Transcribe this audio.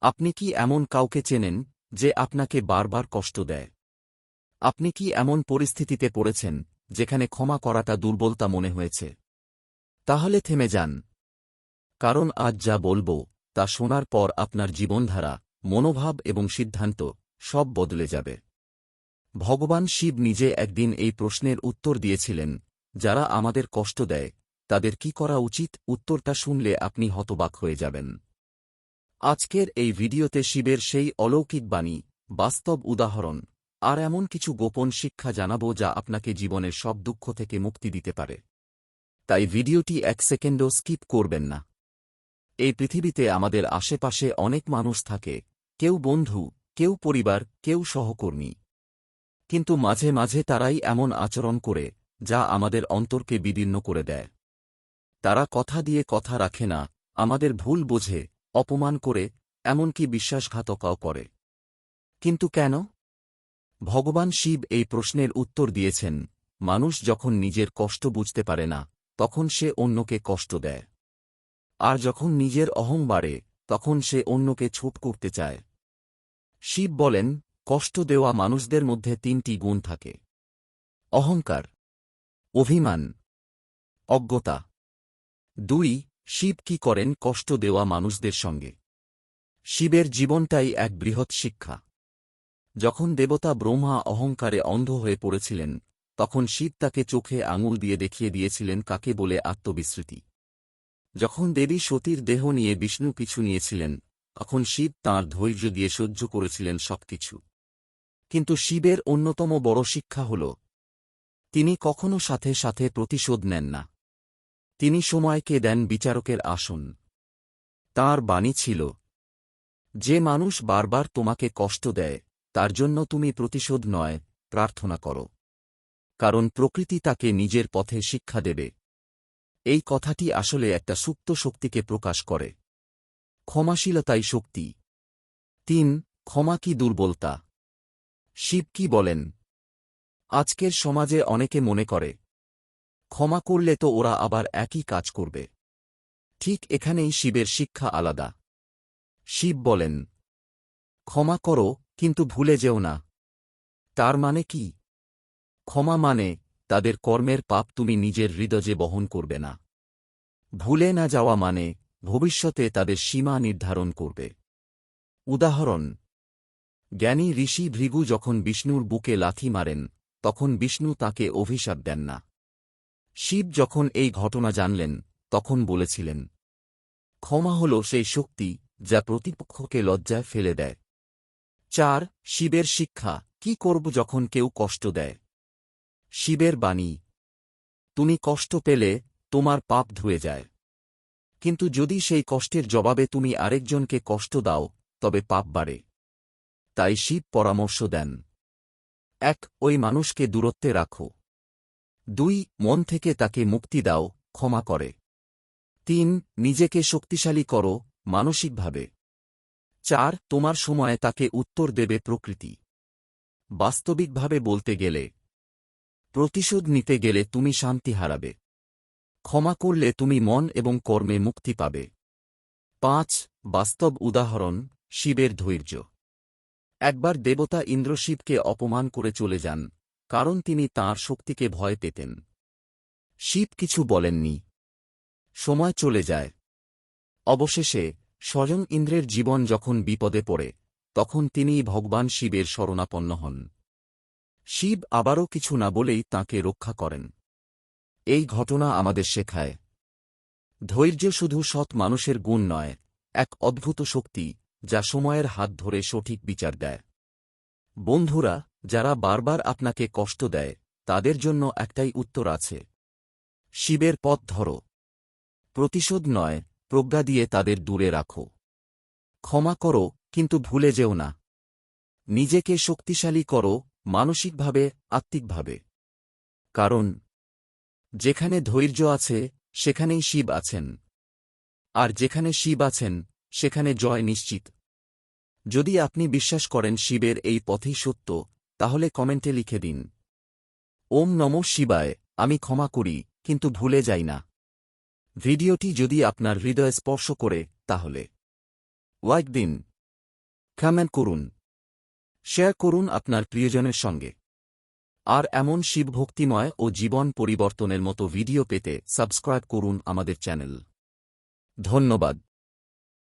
আপনি কি এমন কাউকে চেনেন যে আপনাকে বারবার কষ্ট দেয়? আপনি কি এমন পরিস্থিতিতে পড়েছেন যেখানে ক্ষমা করাটা দুর্বলতা মনে হয়েছে? তাহলে থেমে যান। কারণ আজ যা বলব, তা শোনার পর আপনার জীবনধারা, মনোভাব এবং সিদ্ধান্ত সব বদলে যাবে। ভগবান শিব নিজে একদিন এই প্রশ্নের উত্তর দিয়েছিলেন, যারা আমাদের কষ্ট দেয়, তাদের কি করা উচিত? উত্তরটা শুনলে আপনি হতবাক হয়ে যাবেন। আজকের এই ভিডিওতে শিবের সেই অলৌকিক বাণী, বাস্তব উদাহরণ, আর এমন কিছু গোপন শিক্ষা জানাব যা আপনাকে জীবনের সব দুঃখ থেকে মুক্তি দিতে পারে। তাই ভিডিওটি এক সেকেন্ডও স্কিপ করবেন না। এই পৃথিবীতে আমাদের আশেপাশে অনেক মানুষ থাকে, কেউ বন্ধু, কেউ পরিবার, কেউ সহকর্মী। কিন্তু মাঝে মাঝে তারাই এমন আচরণ করে, যা আমাদের অন্তরকে বিদীর্ণ করে দেয়। তারা কথা দিয়ে কথা রাখে না, আমাদের ভুল বোঝে অপমান করে, এমনকি বিশ্বাসঘাতকাও করে। কিন্তু কেন? ভগবান শিব এই প্রশ্নের উত্তর দিয়েছেন, মানুষ যখন নিজের কষ্ট বুঝতে পারে না, তখন সে অন্যকে কষ্ট দেয়। আর যখন নিজের অহং বাড়ে, তখন সে অন্যকে ছোট করতে চায়। শিব বলেন, কষ্ট দেওয়া মানুষদের মধ্যে তিনটি গুণ থাকে। অহংকার, অভিমান, অজ্ঞতা। দুই শিব কি করেন কষ্ট দেওয়া মানুষদের সঙ্গে। শিবের জীবনটাই এক বৃহৎ শিক্ষা। যখন দেবতা ব্রহ্মা অহংকারে অন্ধ হয়ে পড়েছিলেন, তখন শিব তাকে চোখে আঙুল দিয়ে দেখিয়ে দিয়েছিলেন কাকে বলে আত্মবিস্মৃতি। যখন দেবী সতীর দেহ নিয়ে বিষ্ণু পিছু নিয়েছিলেন, তখন শিব তাঁর ধৈর্য দিয়ে সহ্য করেছিলেন সবকিছু। কিন্তু শিবের অন্যতম বড় শিক্ষা হল, তিনি কখনো সাথে সাথে প্রতিশোধ নেন না। তিনি সময়কে দেন বিচারকের আসন। তাঁর বাণী ছিল, যে মানুষ বারবার তোমাকে কষ্ট দেয়, তার জন্য তুমি প্রতিশোধ নয়, প্রার্থনা করো। কারণ প্রকৃতি তাকে নিজের পথে শিক্ষা দেবে। এই কথাটি আসলে একটা সুপ্ত শক্তিকে প্রকাশ করে। ক্ষমাশীলতাই শক্তি। তিন, ক্ষমা কি দুর্বলতা? শিব কি বলেন? আজকের সমাজে অনেকে মনে করে ক্ষমা করলে তো ওরা আবার একই কাজ করবে। ঠিক এখানেই শিবের শিক্ষা আলাদা। শিব বলেন, ক্ষমা করো, কিন্তু ভুলে যেও না। তার মানে কি? ক্ষমা মানে তাদের কর্মের পাপ তুমি নিজের হৃদয়ে বহন করবে না। ভুলে না যাওয়া মানে ভবিষ্যতে তাদের সীমা নির্ধারণ করবে। উদাহরণ, জ্ঞানী ঋষি ভৃগু যখন বিষ্ণুর বুকে লাথি মারেন, তখন বিষ্ণু তাকে অভিশাপ দেন না। শিব যখন এই ঘটনা জানলেন, তখন বলেছিলেন, ক্ষমা হল সেই শক্তি যা প্রতিপক্ষকে লজ্জায় ফেলে দেয়। চার, শিবের শিক্ষা, কি করব যখন কেউ কষ্ট দেয়? শিবের বাণী, তুমি কষ্ট পেলে তোমার পাপ ধুয়ে যায়। কিন্তু যদি সেই কষ্টের জবাবে তুমি আরেকজনকে কষ্ট দাও, তবে পাপ বাড়ে। তাই শিব পরামর্শ দেন, এক, ওই মানুষকে দূরত্বে রাখো। দুই, মন থেকে তাকে মুক্তি দাও, ক্ষমা করে। তিন, নিজেকে শক্তিশালী করো, মানসিকভাবে। চার, তোমার সময়ে তাকে উত্তর দেবে প্রকৃতি। বাস্তবিকভাবে বলতে গেলে, প্রতিশোধ নিতে গেলে তুমি শান্তি হারাবে। ক্ষমা করলে তুমি মন এবং কর্মে মুক্তি পাবে। পাঁচ, বাস্তব উদাহরণ, শিবের ধৈর্য। একবার দেবতা ইন্দ্রশিবকে অপমান করে চলে যান। কারণ তিনি তাঁর শক্তিকে ভয় পেতেন। শিব কিছু বলেননি। সময় চলে যায়। অবশেষে স্বয়ং ইন্দ্রের জীবন যখন বিপদে পড়ে, তখন তিনি ভগবান শিবের শরণাপন্ন হন। শিব আবারও কিছু না বলেই তাঁকে রক্ষা করেন। এই ঘটনা আমাদের শেখায়। ধৈর্য শুধু সৎ মানুষের গুণ নয়, এক অদ্ভুত শক্তি যা সময়ের হাত ধরে সঠিক বিচার দেয়। বন্ধুরা যারা বারবার আপনাকে কষ্ট দেয়, তাদের জন্য একটাই উত্তর আছে। শিবের পথ ধরো। প্রতিশোধ নয়, প্রজ্ঞা দিয়ে তাদের দূরে রাখো। ক্ষমা করো, কিন্তু ভুলে যেও না। নিজেকে শক্তিশালী করো, মানসিকভাবে, আত্মিকভাবে। কারণ, যেখানে ধৈর্য আছে, সেখানেই শিব আছেন। আর যেখানে শিব আছেন, সেখানে জয় নিশ্চিত। যদি আপনি বিশ্বাস করেন শিবের এই পথেই সত্য তাহলে কমেন্টে লিখে দিন। ওম নম শিবায়, আমি ক্ষমা করি, কিন্তু ভুলে যাই না। ভিডিওটি যদি আপনার হৃদয় স্পর্শ করে, তাহলে। লাইক দিন। কমেন্ট করুন। শেয়ার করুন আপনার প্রিয়জনের সঙ্গে। আর এমন শিবভক্তিময় ও জীবন পরিবর্তনের মতো ভিডিও পেতে সাবস্ক্রাইব করুন আমাদের চ্যানেল। ধন্যবাদ।